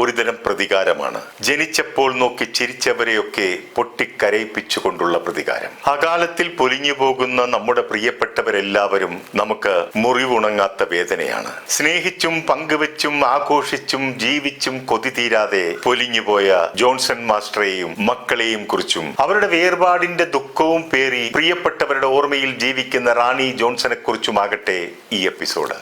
ഒരുതരം പ്രതികാരമാണ്. ജനിച്ചപ്പോൾ നോക്കി ചിരിച്ചവരെയൊക്കെ പൊട്ടിക്കരയിപ്പിച്ചുകൊണ്ടുള്ള പ്രതികാരം. അകാലത്തിൽ പൊലിഞ്ഞു പോകുന്ന നമ്മുടെ പ്രിയപ്പെട്ടവരെല്ലാവരും നമുക്ക് മുറിവുണങ്ങാത്ത വേദനയാണ്. സ്നേഹിച്ചും പങ്കുവെച്ചും ആഘോഷിച്ചും ജീവിച്ചും കൊതി തീരാതെ പൊലിഞ്ഞുപോയ ജോൺസൺ മാസ്റ്ററെയും മക്കളെയും കുറിച്ചും അവരുടെ വേർപാടിന്റെ ദുഃഖവും പേറി പ്രിയപ്പെട്ടവരുടെ ഓർമ്മയിൽ ജീവിക്കുന്ന റാണി ജോൺസനെ കുറിച്ചുമാകട്ടെ ഈ എപ്പിസോഡ്.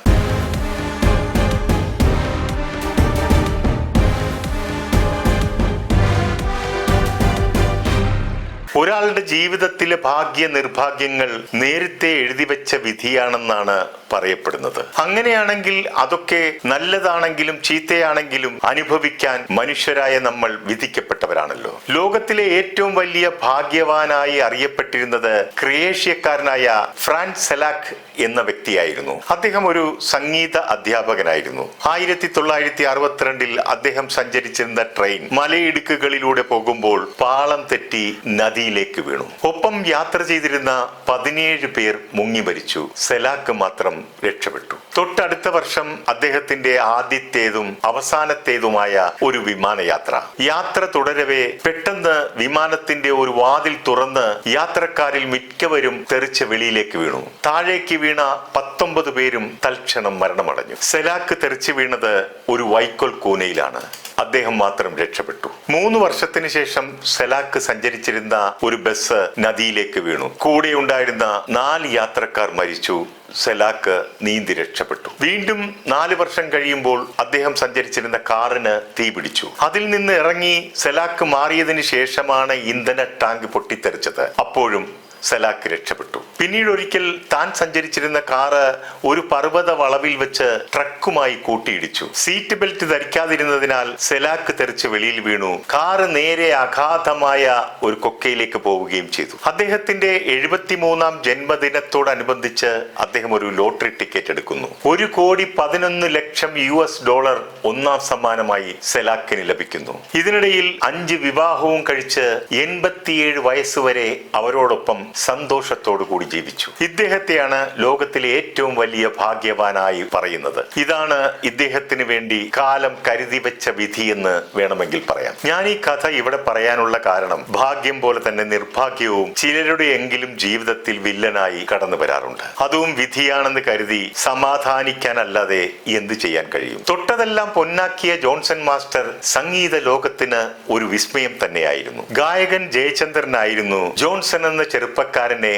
ഒരാളുടെ ജീവിതത്തിലെ ഭാഗ്യ നിർഭാഗ്യങ്ങൾ നേരത്തെ എഴുതി വെച്ച വിധിയാണെന്നാണ് പറയപ്പെടുന്നത്. അങ്ങനെയാണെങ്കിൽ അതൊക്കെ നല്ലതാണെങ്കിലും ചീത്തയാണെങ്കിലും അനുഭവിക്കാൻ മനുഷ്യരായ നമ്മൾ വിധിക്കപ്പെട്ടവരാണല്ലോ. ലോകത്തിലെ ഏറ്റവും വലിയ ഭാഗ്യവാനായി അറിയപ്പെട്ടിരുന്നത് ക്രിയേഷ്യക്കാരനായ ഫ്രാൻസ് സെലാക് എന്ന വ്യക്തിയായിരുന്നു. അദ്ദേഹം ഒരു സംഗീത അധ്യാപകനായിരുന്നു. ആയിരത്തി തൊള്ളായിരത്തി അറുപത്തിരണ്ടിൽ അദ്ദേഹം സഞ്ചരിച്ചിരുന്ന ട്രെയിൻ മലയിടുക്കുകളിലൂടെ പോകുമ്പോൾ പാളം തെറ്റി നദിയിലേക്ക് വീണു. ഒപ്പം യാത്ര ചെയ്തിരുന്ന പതിനേഴ് പേർ മുങ്ങി മരിച്ചു. സെലാക്ക് മാത്രം രക്ഷപ്പെട്ടു. തൊട്ടടുത്ത വർഷം അദ്ദേഹത്തിന്റെ ആദ്യത്തേതും അവസാനത്തേതുമായ ഒരു വിമാനയാത്ര. യാത്ര തുടരവേ പെട്ടെന്ന് വിമാനത്തിന്റെ ഒരു വാതിൽ തുറന്ന് യാത്രക്കാരിൽ മിക്കവരും തെറിച്ച വെളിയിലേക്ക് വീണു. താഴേക്ക് വീണ പത്തൊമ്പത് പേരും തൽക്ഷണം മരണമടഞ്ഞു. സെലാക്ക് തെറിച്ചു വീണത് ഒരു വൈക്കോൽ കൂനയിലാണ്. അദ്ദേഹം മാത്രം രക്ഷപ്പെട്ടു. മൂന്ന് വർഷത്തിന് ശേഷം സെലാക്ക് സഞ്ചരിച്ചിരുന്ന ഒരു ബസ് നദിയിലേക്ക് വീണു. കൂടെ ഉണ്ടായിരുന്ന നാല് യാത്രക്കാർ മരിച്ചു. സെലാക്ക് നീന്തി രക്ഷപ്പെട്ടു. വീണ്ടും നാല് വർഷം കഴിയുമ്പോൾ അദ്ദേഹം സഞ്ചരിച്ചിരുന്ന കാറിന് തീ പിടിച്ചു. അതിൽ നിന്ന് ഇറങ്ങി സെലാക്ക് മാറിയതിന് ശേഷമാണ് ഇന്ധന ടാങ്ക് പൊട്ടിത്തെറിച്ചത്. അപ്പോഴും സെലാക്ക് രക്ഷപ്പെട്ടു. പിന്നീട് ഒരിക്കൽ താൻ സഞ്ചരിച്ചിരുന്ന കാറ് ഒരു പർവത വളവിൽ വെച്ച് ട്രക്കുമായി കൂട്ടിയിടിച്ചു. സീറ്റ് ബെൽറ്റ് ധരിക്കാതിരുന്നതിനാൽ സെലാക്ക് തെറിച്ച് വെളിയിൽ വീണു. കാറ് നേരെ അഗാധമായ ഒരു കൊക്കയിലേക്ക് പോവുകയും ചെയ്തു. അദ്ദേഹത്തിന്റെ എഴുപത്തിമൂന്നാം ജന്മദിനത്തോടനുബന്ധിച്ച് അദ്ദേഹം ഒരു ലോട്ടറി ടിക്കറ്റ് എടുക്കുന്നു. ഒരു കോടി പതിനൊന്ന് ലക്ഷം യു എസ് ഡോളർ ഒന്നാം സമ്മാനമായി സെലാക്കിന് ലഭിക്കുന്നു. ഇതിനിടയിൽ അഞ്ച് വിവാഹവും കഴിച്ച് എൺപത്തിയേഴ് വയസ്സുവരെ അവരോടൊപ്പം സന്തോഷത്തോടു കൂടി ജീവിച്ചു ഇദ്ദേഹത്തെയാണ് ലോകത്തിലെ ഏറ്റവും വലിയ ഭാഗ്യവാനായി പറയുന്നത്. ഇതാണ് ഇദ്ദേഹത്തിന് വേണ്ടി കാലം കരുതി വെച്ച വിധി എന്ന് വേണമെങ്കിൽ പറയാം. ഞാൻ ഈ കഥ ഇവിടെ പറയാനുള്ള കാരണം ഭാഗ്യം പോലെ തന്നെ നിർഭാഗ്യവും ചിലരുടെ എങ്കിലും ജീവിതത്തിൽ വില്ലനായി കടന്നു വരാറുണ്ട്. അതും വിധിയാണെന്ന് കരുതി സമാധാനിക്കാനല്ലാതെ എന്ത് ചെയ്യാൻ കഴിയും? തൊട്ടതെല്ലാം പൊന്നാക്കിയ ജോൺസൺ മാസ്റ്റർ സംഗീത ലോകത്തിന് ഒരു വിസ്മയം തന്നെയായിരുന്നു. ഗായകൻ ജയചന്ദ്രനായിരുന്നു ജോൺസൺ എന്ന ചെറുപ്പക്കാരനെ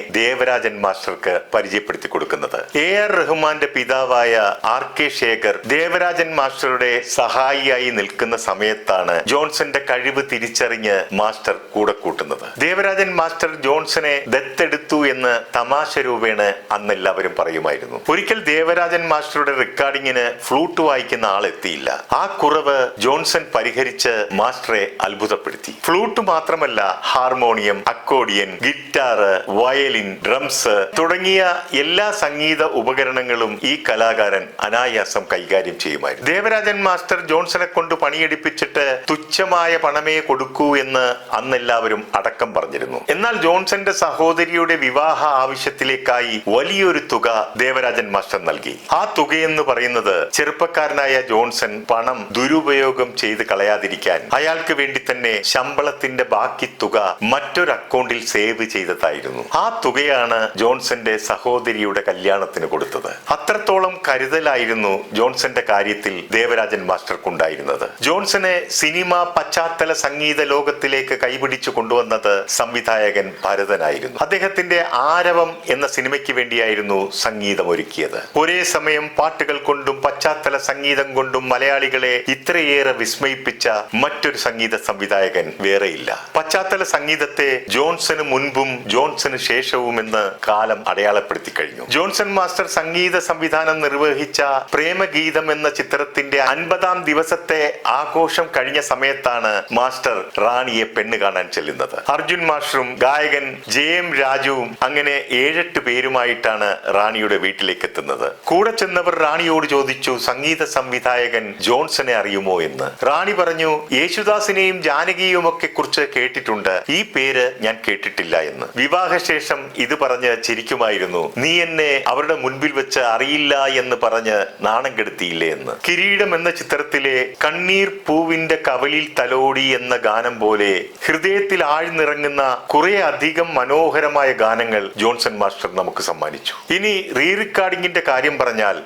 ദേവരാജൻ മാസ്റ്റർക്ക് പരിചയപ്പെടുത്തി കൊടുക്കുന്നത്. എ ആർ റഹ്മാന്റെ പിതാവായ ആർ കെ ശേഖർ ദേവരാജൻ മാസ്റ്ററുടെ സഹായിയായി നിൽക്കുന്ന സമയത്താണ് ജോൺസന്റെ കഴിവ് തിരിച്ചറിഞ്ഞ് മാസ്റ്റർ കൂടെ കൂട്ടുന്നത്. ദേവരാജൻ മാസ്റ്റർ ജോൺസനെ ദത്തെടുത്തു എന്ന് തമാശ രൂപേണ അന്ന് എല്ലാവരും പറയുമായിരുന്നു. ഒരിക്കൽ ദേവരാജൻ മാസ്റ്ററുടെ റെക്കോർഡിങ്ങിന് ഫ്ലൂട്ട് വായിക്കുന്ന ആൾ എത്തിയില്ല. ആ കുറവ് ജോൺസൺ പരിഹരിച്ച് മാസ്റ്ററെ അത്ഭുതപ്പെടുത്തി. ഫ്ലൂട്ട് മാത്രമല്ല harmonium accordion guitar violin drums തുടങ്ങിയ എല്ലാ സംഗീത ഉപകരണങ്ങളും ഈ കലാകാരൻ അനായാസം കൈകാര്യം ചെയ്യുമായിരുന്നു. ദേവരാജൻ മാസ്റ്റർ ജോൺസനെ കൊണ്ട് പണിയെടുപ്പിച്ചിട്ട് തുച്ഛമായ പണമേ കൊടുക്കൂ എന്ന് അന്നെല്ലാവരും അടക്കം പറഞ്ഞിരുന്നു. എന്നാൽ ജോൺസന്റെ സഹോദരിയുടെ വിവാഹ ആവശ്യത്തിലേക്കായി വലിയൊരു തുക ദേവരാജൻ മാസ്റ്റർ നൽകി. ആ തുകയെന്ന് പറയുന്നത് ചെറുപ്പക്കാരനായ ജോൺസൺ പണം ദുരുപയോഗം ചെയ്ത് കളയാതിരിക്കാൻ അയാൾക്ക് വേണ്ടി തന്നെ ശമ്പളത്തിന്റെ ബാക്കി തുക മറ്റൊരു അക്കൗണ്ടിൽ സേവ് ചെയ്തതായിരുന്നു. ആ തുകയാണ് ജോൺസന്റെ സഹോദരിയുടെ കല്യാണത്തിന് കൊടുത്തത്. അത്രത്തോളം കരുതലായിരുന്നു ജോൺസന്റെ കാര്യത്തിൽ ദേവരാജൻ മാസ്റ്റർക്കുണ്ടായിരുന്നത്. ജോൺസനെ സിനിമ പശ്ചാത്തല സംഗീത ലോകത്തിലേക്ക് കൈപിടിച്ചു കൊണ്ടുവന്നത് സംവിധായകൻ ഭരതനായിരുന്നു. അദ്ദേഹത്തിന്റെ ആരവം എന്ന സിനിമയ്ക്ക് വേണ്ടിയായിരുന്നു സംഗീതം ഒരുക്കിയത് ഒരേ സമയം പാട്ടുകൾ കൊണ്ടും പശ്ചാത്തല സംഗീതം കൊണ്ടും മലയാളികളെ ഇത്രയേറെ വിസ്മയിപ്പിച്ച മറ്റൊരു സംഗീത സംവിധായകൻ വേറെയില്ല. പശ്ചാത്തല സംഗീതത്തെ ജോൺസന് മുൻപും ജോൺസന് ശേഷവും എന്ന് കാലം അടയാളപ്പെടുത്തി കഴിഞ്ഞു. ജോൺസൺ മാസ്റ്റർ സംഗീത സംവിധാനം നിർവഹിച്ച പ്രേമഗീതം എന്ന ചിത്രത്തിന്റെ അൻപതാം ദിവസത്തെ ആഘോഷം കഴിഞ്ഞ സമയത്താണ് മാസ്റ്റർ റാണിയെ പെണ്ണ് കാണാൻ ചെല്ലുന്നത്. അർജുൻ മാസ്റ്ററും ഗായകൻ ജെ എം രാജുവും അങ്ങനെ ഏഴെട്ട് പേരുമായിട്ടാണ് റാണിയുടെ വീട്ടിലേക്ക് എത്തുന്നത്. കൂടെ ചെന്നവർ റാണിയോട് ചോദിച്ചു സംഗീത സംവിധായകൻ ജോൺസനെ അറിയുമോ എന്ന്? റാണി പറഞ്ഞു യേശുദാസിനെയും ജാനകിയും ഒക്കെ കുറിച്ച് കേട്ടിട്ടുണ്ട്. ഈ പേര് ഞാൻ കേട്ടിട്ടില്ല എന്ന്. വിവാഹശേഷം ഇത് പറഞ്ഞ പറഞ്ഞ് ചിരിക്കുമായിരുന്നു. നീ എന്നെ അവരുടെ മുൻപിൽ വെച്ച് അറിയില്ല എന്ന് പറഞ്ഞ് നാണം കെടുത്തിയില്ലേ എന്ന്. കിരീടം എന്ന ചിത്രത്തിലെ കണ്ണീർ പൂവിന്റെ കവലിൽ തലോടി എന്ന ഗാനം പോലെ ഹൃദയത്തിൽ ആഴ്ന്നിറങ്ങുന്ന കുറെ അധികം മനോഹരമായ ഗാനങ്ങൾ ജോൺസൺ മാസ്റ്റർ നമുക്ക് സമ്മാനിച്ചു. ഇനി റീ റെക്കോർഡിംഗിന്റെ കാര്യം പറഞ്ഞാൽ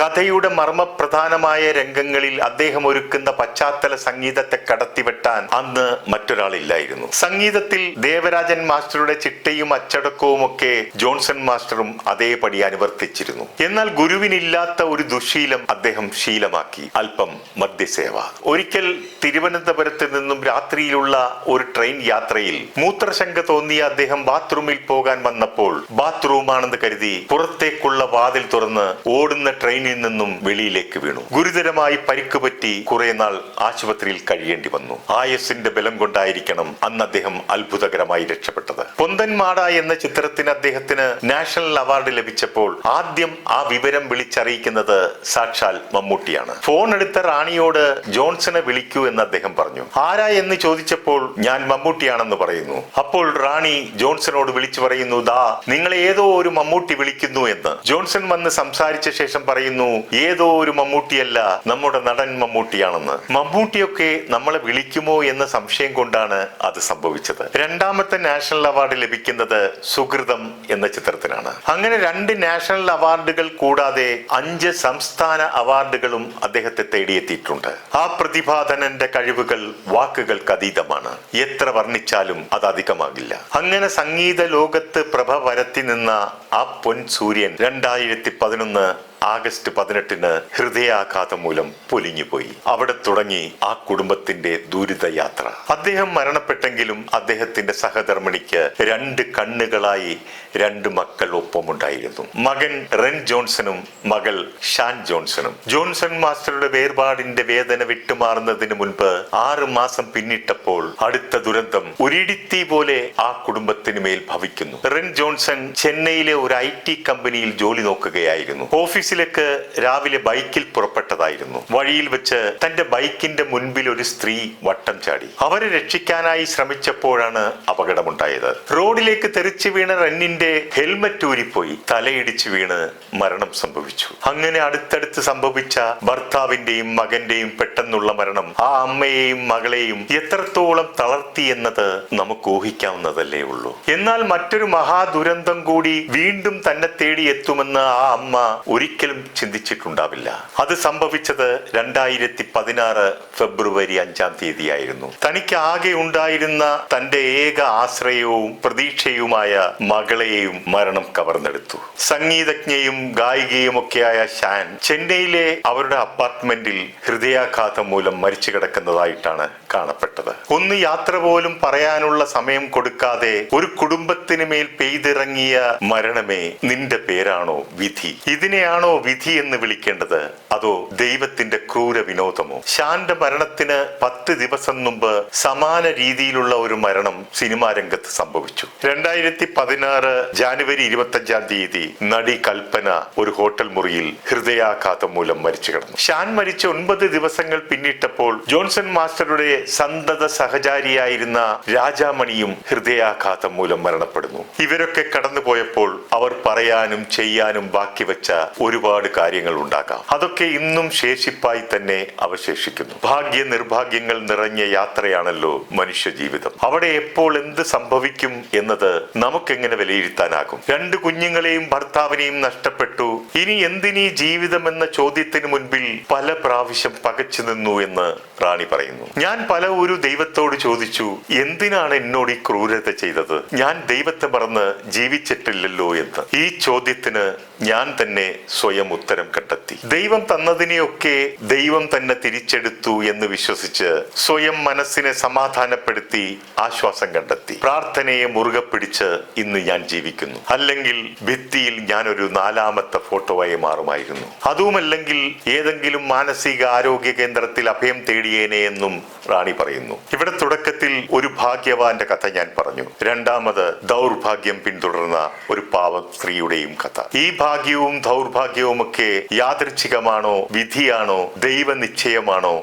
കഥയുടെ മർമ്മപ്രധാനമായ രംഗങ്ങളിൽ അദ്ദേഹം ഒരുക്കുന്ന പശ്ചാത്തല സംഗീതത്തെ കടത്തിവെട്ടാൻ അന്ന് മറ്റൊരാളില്ലായിരുന്നു. സംഗീതത്തിൽ ദേവരാജൻ മാസ്റ്ററുടെ ചിട്ടയും അച്ചടക്കവും ഒക്കെ ജോൺസൺ മാസ്റ്ററും അതേപടി അനുവർത്തിച്ചിരുന്നു. എന്നാൽ ഗുരുവിനില്ലാത്ത ഒരു ദുശീലം അദ്ദേഹം ശീലമാക്കി. അല്പം മദ്യസേവ. ഒരിക്കൽ തിരുവനന്തപുരത്ത് നിന്നും രാത്രിയിലുള്ള ഒരു ട്രെയിൻ യാത്രയിൽ മൂത്രശങ്ക തോന്നിയ അദ്ദേഹം ബാത്റൂമിൽ പോകാൻ വന്നപ്പോൾ ബാത്റൂമാണെന്ന് കരുതി പുറത്തേക്കുള്ള വാതിൽ തുറന്ന് ഓടുന്ന ട്രെയിനിൽ നിന്നും വെളിയിലേക്ക് വീണു. ഗുരുതരമായി പരിക്ക് പറ്റി കുറെ നാൾ ആശുപത്രിയിൽ കഴിയേണ്ടി വന്നു. ആയസിന്റെ ബലം കൊണ്ടായിരിക്കണം അന്ന് അദ്ദേഹം അത്ഭുതകരമായി രക്ഷപ്പെട്ടത്. പൊന്തൻമാട എന്ന ചിത്രത്തിന് അദ്ദേഹത്തിന് നാഷണൽ അവാർഡ് ലഭിച്ചപ്പോൾ ആദ്യം ആ വിവരം വിളിച്ചറിയിക്കുന്നത് സാക്ഷാൽ മമ്മൂട്ടിയാണ്. ഫോൺ എടുത്ത റാണിയോട് ജോൺസനെ വിളിക്കൂ എന്ന് അദ്ദേഹം പറഞ്ഞു. ആരാ എന്ന് ചോദിച്ചപ്പോൾ ഞാൻ മമ്മൂട്ടിയാണെന്ന് പറയുന്നു. അപ്പോൾ റാണി ജോൺസനോട് വിളിച്ചു പറയുന്നു ദാ നിങ്ങളെ ഏതോ ഒരു മമ്മൂട്ടി വിളിക്കുന്നു എന്ന്. ജോൺസൺ വന്ന് സംസാരിച്ച ശേഷം പറയുന്നു ഏതോ ഒരു മമ്മൂട്ടിയല്ല നമ്മുടെ നടൻ മമ്മൂട്ടിയാണെന്ന്. മമ്മൂട്ടിയൊക്കെ നമ്മളെ വിളിക്കുമോ എന്ന സംശയം കൊണ്ടാണ് അത് സംഭവിച്ചത്. രണ്ടാമത്തെ നാഷണൽ അവാർഡ് ലഭിക്കുന്നത് സുഹൃതം എന്ന ചിത്രത്തിനാണ്. അങ്ങനെ രണ്ട് നാഷണൽ അവാർഡുകൾ കൂടാതെ അഞ്ച് സംസ്ഥാന അവാർഡുകളും അദ്ദേഹത്തെ തേടിയെത്തിയിട്ടുണ്ട്. ആ പ്രതിഭാധനന്റെ കഴിവുകൾ വാക്കുകൾക്ക് അതീതമാണ്. എത്ര വർണിച്ചാലും അത് അധികമാകില്ല. അങ്ങനെ സംഗീത ലോകത്ത് പ്രഭ വരത്തി നിന്ന ആ പൊൻ സൂര്യൻ രണ്ടായിരത്തി പതിനൊന്ന് ആഗസ്റ്റ് പതിനെട്ടിന് ഹൃദയാഘാതം മൂലം പൊലിഞ്ഞുപോയി. അവിടെ തുടങ്ങി ആ കുടുംബത്തിന്റെ ദുരിതയാത്ര. അദ്ദേഹം മരണപ്പെട്ടെങ്കിലും അദ്ദേഹത്തിന്റെ സഹധർമ്മിണിക്ക് രണ്ട് കണ്ണുകളായി രണ്ട് മക്കൾ ഒപ്പമുണ്ടായിരുന്നു. മകൻ റെൻ ജോൺസണും മകൾ ഷാൻ ജോൺസണും. ജോൺസൺ മാസ്റ്ററുടെ വേർപാടിന്റെ വേദന വിട്ടുമാറുന്നതിന് മുൻപ് ആറ് മാസം പിന്നിട്ടപ്പോൾ അടുത്ത ദുരന്തം ഒരിടിത്തി പോലെ ആ കുടുംബത്തിന് മേൽ ഭവിക്കുന്നു. റെൻ ജോൺസൺ ചെന്നൈയിലെ ഒരു ഐ ടി കമ്പനിയിൽ ജോലി നോക്കുകയായിരുന്നു. ഓഫീസിലേക്ക് രാവിലെ ബൈക്കിൽ പുറപ്പെട്ടതായിരുന്നു. വഴിയിൽ വെച്ച് തന്റെ ബൈക്കിന്റെ മുൻപിൽ ഒരു സ്ത്രീ വട്ടം ചാടി. അവരെ രക്ഷിക്കാനായി ശ്രമിച്ചപ്പോഴാണ് അപകടമുണ്ടായത്. റോഡിലേക്ക് തെറിച്ചു വീണ റണ്ണിന്റെ ഹെൽമറ്റ് ഊരിപ്പോയി തലയിടിച്ചു വീണ് മരണം സംഭവിച്ചു. അങ്ങനെ അടുത്തടുത്ത് സംഭവിച്ച ഭർത്താവിന്റെയും മകന്റെയും പെട്ടെന്നുള്ള മരണം ആ അമ്മയെയും മകളെയും എത്രത്തോളം തളർത്തി എന്നത് നമുക്ക് ഊഹിക്കാവുന്നതല്ലേ ഉള്ളൂ. എന്നാൽ മറ്റൊരു മഹാദുരന്തം കൂടി വീണ്ടും തന്നെ തേടി എത്തുമെന്ന് ആ അമ്മ ഒരിക്കലും ചിന്തിച്ചിട്ടുണ്ടാവില്ല. അത് സംഭവിച്ചത് രണ്ടായിരത്തി പതിനാറ് ഫെബ്രുവരി അഞ്ചാം തീയതിയായിരുന്നു. തനിക്ക് ആകെ ഉണ്ടായിരുന്ന തന്റെ ഏക ആശ്രയവും പ്രതീക്ഷയുമായ മകളെയും മരണം കവർന്നെടുത്തു. സംഗീതജ്ഞയും ഗായികയും ഒക്കെയായ ഷാൻ ചെന്നൈയിലെ അവരുടെ അപ്പാർട്ട്മെന്റിൽ ഹൃദയാഘാതം മൂലം മരിച്ചു കിടക്കുന്നതായിട്ടാണ് കാണപ്പെട്ടത്. ഒന്ന് യാത്ര പോലും പറയാനുള്ള സമയം കൊടുക്കാതെ ഒരു കുടുംബത്തിന് മേൽ പെയ്തിറങ്ങിയ മരണമേ നിന്റെ പേരാണോ വിധി? ഇതിനെയാണോ വിധി എന്ന് വിളിക്കേണ്ടത്? അതോ ദൈവത്തിന്റെ ക്രൂര വിനോദമോ ഷാന്റെ മരണത്തിന് പത്ത് ദിവസം മുമ്പ് സമാന രീതിയിലുള്ള ഒരു മരണം സിനിമാ രംഗത്ത് സംഭവിച്ചു. രണ്ടായിരത്തി പതിനാറ് ജാനുവരി ഇരുപത്തി അഞ്ചാം തീയതി നടി കൽപ്പന ഒരു ഹോട്ടൽ മുറിയിൽ ഹൃദയാഘാതം മൂലം മരിച്ചു കിടന്നു. ഷാൻ മരിച്ച ഒൻപത് ദിവസങ്ങൾ പിന്നിട്ടപ്പോൾ ജോൺസൺ മാസ്റ്ററുടെ സന്തത സഹചാരിയായിരുന്ന രാജാമണിയും ഹൃദയാഘാതം മൂലം മരണപ്പെടുന്നു. ഇവരൊക്കെ കടന്നുപോയപ്പോൾ അവർ പറയാനും ചെയ്യാനും ബാക്കി വെച്ച ഒരുപാട് കാര്യങ്ങൾ ഉണ്ടാകാം. അതൊക്കെ ഇന്നും ശേഷിപ്പായി തന്നെ അവശേഷിക്കുന്നു. ഭാഗ്യ നിർഭാഗ്യങ്ങൾ നിറഞ്ഞ യാത്രയാണല്ലോ മനുഷ്യ ജീവിതം. അവിടെ എപ്പോൾ എന്ത് സംഭവിക്കും എന്നത് നമുക്കെങ്ങനെ വിലയിരുത്താനാകും? രണ്ട് കുഞ്ഞുങ്ങളെയും ഭർത്താവിനെയും നഷ്ടപ്പെട്ടു. ഇനി എന്തിനീ ജീവിതം എന്ന ചോദ്യത്തിന് മുൻപിൽ പല പ്രാവശ്യം പകച്ചു നിന്നു എന്ന് റാണി പറയുന്നു. ഞാൻ പല ഒരു ദൈവത്തോട് ചോദിച്ചു എന്തിനാണ് എന്നോട് ഈ ക്രൂരത ചെയ്തത്? ഞാൻ ദൈവത്തെ മറന്ന് ജീവിച്ചിട്ടില്ലല്ലോ എന്ന്. ഈ ചോദ്യത്തിന് ഞാൻ തന്നെ സ്വയം ഉത്തരം കണ്ടെത്തി. ദൈവം തന്നതിനെയൊക്കെ ദൈവം തന്നെ തിരിച്ചെടുത്തു എന്ന് വിശ്വസിച്ച് സ്വയം മനസ്സിനെ സമാധാനപ്പെടുത്തി ആശ്വാസം കണ്ടെത്തി. പ്രാർത്ഥനയെ മുറുകെ പിടിച്ച് ഇന്ന് ഞാൻ ജീവിക്കുന്നു. അല്ലെങ്കിൽ ഭിത്തിയിൽ ഞാൻ ഒരു നാലാമത്തെ ഫോട്ടോയായി മാറുമായിരുന്നു. അതുമല്ലെങ്കിൽ ഏതെങ്കിലും മാനസിക ആരോഗ്യ കേന്ദ്രത്തിൽ അഭയം തേടിയേനെ എന്നും റാണി പറയുന്നു. ഇവിടെ തുടക്കത്തിൽ ഒരു ഭാഗ്യവാന്റെ കഥ ഞാൻ പറഞ്ഞു. രണ്ടാമത് ദൗർഭാഗ്യം പിന്തുടർന്ന ഒരു പാവ സ്ത്രീയുടെയും കഥ. ഈ ഭാഗ്യവും ദൗർഭാഗ്യവും ഒക്കെ യാദൃച്ഛികമാണോ വിധിയാണോ ദൈവനിശ്ചയമാണോ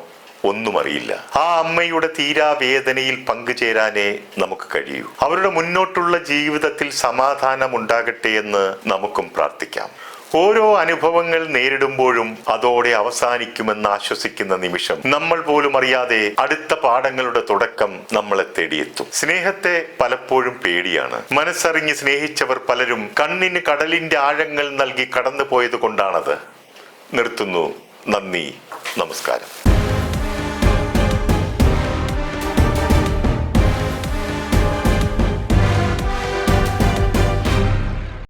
ഒന്നും അറിയില്ല ആ അമ്മയുടെ തീരാവേദനയിൽ പങ്കുചേരാനേ നമുക്ക് കഴിയൂ. അവരുടെ മുന്നോട്ടുള്ള ജീവിതത്തിൽ സമാധാനം ഉണ്ടാകട്ടെ എന്ന് നമുക്കും പ്രാർത്ഥിക്കാം. ഓരോ അനുഭവങ്ങൾ നേരിടുമ്പോഴും അതോടെ അവസാനിക്കുമെന്ന് ആശ്വസിക്കുന്ന നിമിഷം നമ്മൾ പോലും അറിയാതെ അടുത്ത പാഠങ്ങളുടെ തുടക്കം നമ്മളെ തേടിയെത്തും. സ്നേഹത്തെ പലപ്പോഴും പേടിയാണ്. മനസ്സറിഞ്ഞ് സ്നേഹിച്ചവർ പലരും കണ്ണിന് കടലിന്റെ ആഴങ്ങൾ നൽകി കടന്നു പോയത് കൊണ്ടാണത് നിർത്തുന്നു. നന്ദി. നമസ്കാരം.